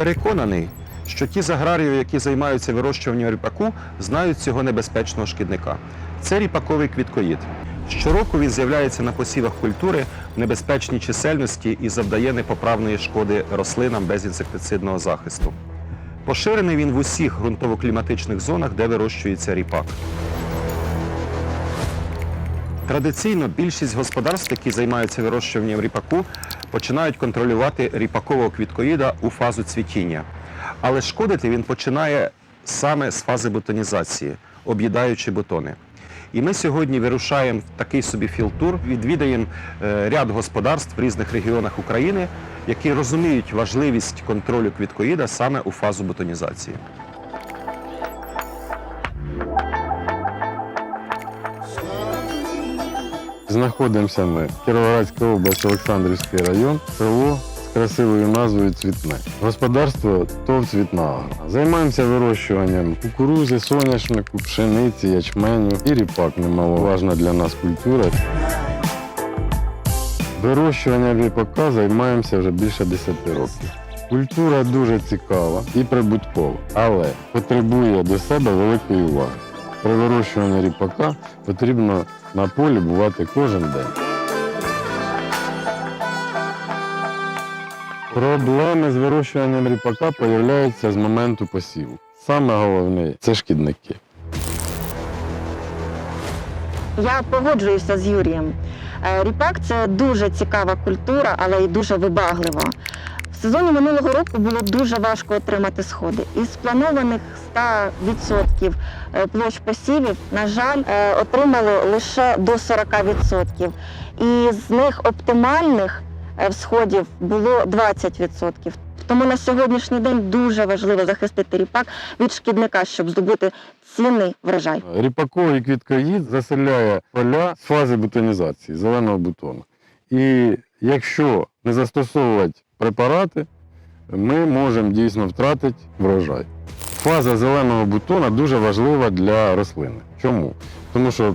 Переконаний, що ті з аграріїв, які займаються вирощуванням ріпаку, знають цього небезпечного шкідника. Це ріпаковий квіткоїд. Щороку він з'являється на посівах культури в небезпечній чисельності і завдає непоправної шкоди рослинам без інсектицидного захисту. Поширений він в усіх ґрунтово-кліматичних зонах, де вирощується ріпак. Традиційно більшість господарств, які займаються вирощуванням ріпаку, починають контролювати ріпакового квіткоїда у фазу цвітіння. Але шкодити він починає саме з фази бутонізації, об'їдаючи бутони. І ми сьогодні вирушаємо в такий собі філтур, відвідаємо е, ряд господарств в різних регіонах України, які розуміють важливість контролю квіткоїда саме у фазу бутонізації. Знаходимося ми в Кіровоградська область, Олександрівський район, село з красивою назвою Цвітне. Господарство ТОВ «Цвітна Агро». Займаємося вирощуванням кукурузи, соняшнику, пшениці, ячменю і ріпак немаловажна для нас культура. Вирощуванням ріпака займаємося вже більше 10 років. Культура дуже цікава і прибуткова, але потребує до себе великої уваги. При вирощуванні ріпака потрібно на полі бувати кожен день. Проблеми з вирощуванням ріпака з'являються з моменту посіву. Саме головне це шкідники. Я погоджуюся з Юрієм. Е, Ріпак це дуже цікава культура, але й дуже вибаглива. В сезоні минулого року було дуже важко отримати сходи. Із спланованих 100% е, площ посівів, на жаль, е, отримали лише до 40%. І з них оптимальних е, всходів було 20%. Тому на сьогоднішній день дуже важливо захистити ріпак від шкідника, щоб здобути цінний врожай. Ріпаковий квіткоїд заселяє поля з фази бутонізації зеленого бутону. І якщо не застосовувати препарати, ми можемо дійсно втратити врожай. Фаза зеленого бутона дуже важлива для рослини. Чому? Тому що, е,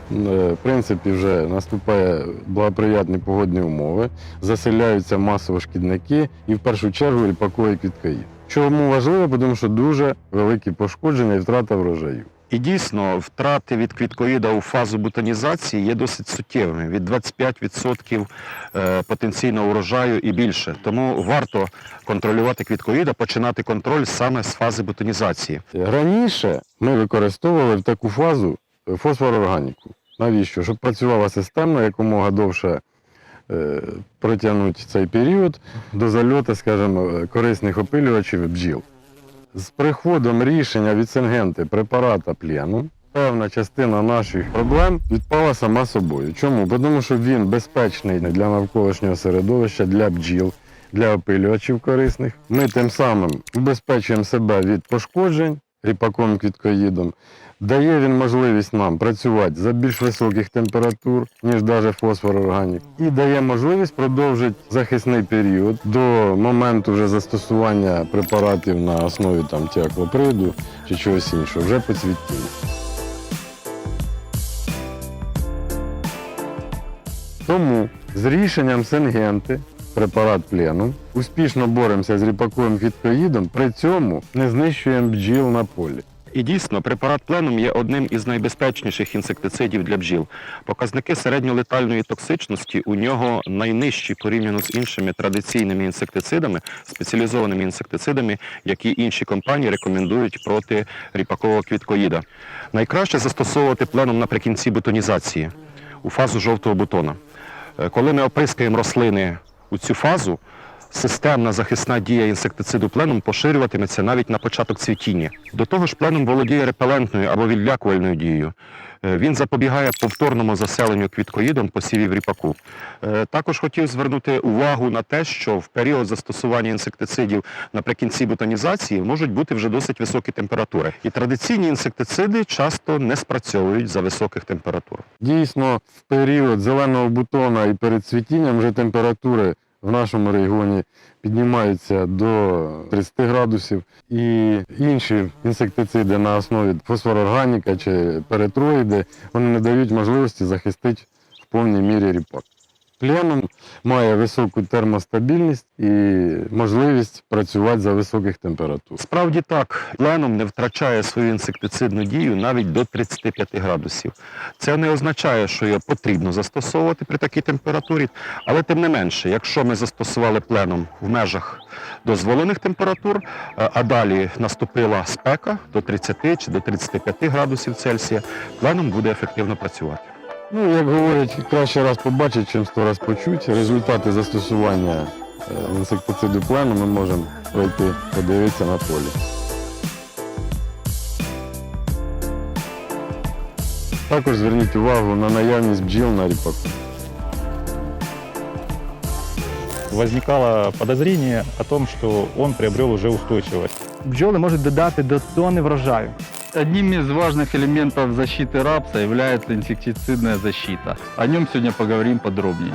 в принципі, вже наступає благоприятні погодні умови, заселяються масово шкідники і в першу чергу ріпаковий квіткаї. Чому важливо? Тому що дуже великі пошкодження і втрата врожаю. І дійсно, втрати від квіткоїда у фазу бутонізації є досить суттєвими від 25% е, потенційного урожаю і більше. Тому варто контролювати квіткоїда, починати контроль саме з фази бутонізації. Раніше ми використовували в таку фазу е, фосфорорганіку. Навіщо? Щоб працювала системно, якомога довше е, протягнути цей період до зальоту, скажімо, корисних опилювачів бджіл. З приходом рішення від Сингенти препарата плену, певна частина наших проблем відпала сама собою. Чому? Бо Тому що він безпечний для навколишнього середовища, для бджіл, для опилювачів корисних. Ми тим самим убезпечуємо себе від пошкоджень ріпаком квіткоїдом. Дає він можливість нам працювати за більш високих температур, ніж навіть фосфорорганік. І дає можливість продовжити захисний період до моменту вже застосування препаратів на основі там, тіаклоприду чи чогось іншого, вже по цвітінню. Тому з рішенням Сингенти, препарат плену, успішно боремося з ріпаковим квіткоїдом, при цьому не знищуємо бджіл на полі. І дійсно, препарат пленум є одним із найбезпечніших інсектицидів для бджіл. Показники середньолетальної токсичності у нього найнижчі порівняно з іншими традиційними інсектицидами, спеціалізованими інсектицидами, які інші компанії рекомендують проти ріпакового квіткоїда. Найкраще застосовувати пленум наприкінці бутонізації у фазу жовтого бутона. Е, Коли ми оприскаємо рослини у цю фазу, системна захисна дія інсектициду пленум поширюватиметься навіть на початок цвітіння. До того ж, пленум володіє репелентною або відлякувальною дією. Е, Він запобігає повторному заселенню квіткоїдом посівів ріпаку. Е, Також хотів звернути увагу на те, що в період застосування інсектицидів наприкінці бутонізації можуть бути вже досить високі температури. І традиційні інсектициди часто не спрацьовують за високих температур. Дійсно, в період зеленого бутона і перед цвітінням вже температури в нашому регіоні піднімаються до 30 градусів. І інші інсектициди на основі фосфорорганіка чи перетроїди вони не дають можливості захистити в повній мірі ріпак. Пленум має високу термостабільність і можливість працювати за високих температур. Справді так, пленум не втрачає свою інсектицидну дію навіть до 35 градусів. Це не означає, що його потрібно застосовувати при такій температурі, але тим не менше, якщо ми застосували пленум в межах дозволених температур, е, а далі наступила спека до 30 чи до 35 градусів Цельсія, пленум буде ефективно працювати. Ну, як говорять, краще раз побачити, чим сто раз почути. Результати застосування е, інсектициду плену ми можемо пройти, подивитися на полі. Також зверніть увагу на наявність бджіл на ріпаку. возникало подозрение о том, что он приобрел уже устойчивость. Бджоли можуть додати до тонни врожаю. Одним из важных элементов защиты рапса является инсектицидная защита. О нем сегодня поговорим подробнее.